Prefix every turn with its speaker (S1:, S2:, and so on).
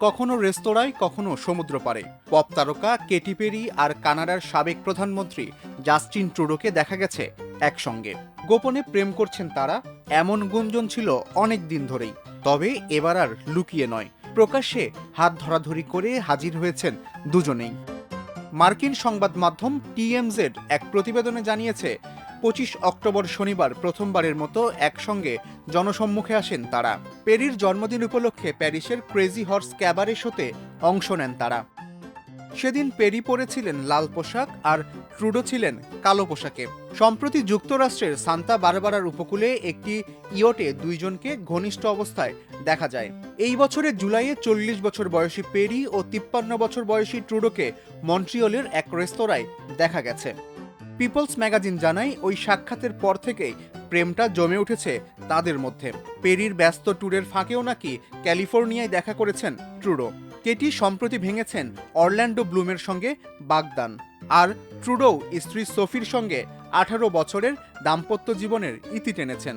S1: কখনো রেস্তোরাঁয়, কখনো সমুদ্র পারে পপ তারকা কেটি পেরি আর কানাডার সাবেক প্রধানমন্ত্রী জাস্টিন ট্রুডোকে দেখা গেছে একসঙ্গে। গোপনে প্রেম করছেন তারা, এমন গুঞ্জন ছিল অনেক দিন ধরেই। তবে এবার আর লুকিয়ে নয়। প্রকাশ্যে হাত ধরাধরি করে হাজির হয়েছেন দুজনেই। মার্কিন সংবাদ মাধ্যম টিএমজেড এক প্রতিবেদনে জানিয়েছে পঁচিশ অক্টোবর শনিবার প্রথমবারের মতো একসঙ্গে জনসম্মুখে আসেন তারা। পেরির জন্মদিন উপলক্ষে প্যারিসের ক্রেজি হর্স ক্যাবারে শোতে অংশ নেন তারা। সেদিন পেরি পরেছিলেন লাল পোশাক আর ট্রুডো ছিলেন কালো পোশাকে। সম্প্রতি যুক্তরাষ্ট্রের সান্তা বারবারার উপকূলে একটি ইয়টে দুইজনকে ঘনিষ্ঠ অবস্থায় দেখা যায়। এই বছরের জুলাইয়ে চল্লিশ বছর বয়সী পেরি ও তিপ্পান্ন বছর বয়সী ট্রুডোকে মন্ট্রিয়লের এক রেস্তোরাঁয় দেখা গেছে। পিপলস ম্যাগাজিন জানায়, ওই সাক্ষাতের পর থেকেই প্রেমটা জমে উঠেছে তাদের মধ্যে। পেরির ব্যস্ত ট্যুরের ফাঁকেও নাকি ক্যালিফোর্নিয়ায় দেখা করেছেন ট্রুডো। কেটি সম্প্রতি ভেঙেছেন অরল্যান্ডো ব্লুমের সঙ্গে বাগদান। আর ট্রুডো স্ত্রী সোফির সঙ্গে আঠারো বছরের দাম্পত্য জীবনের ইতি টেনেছেন।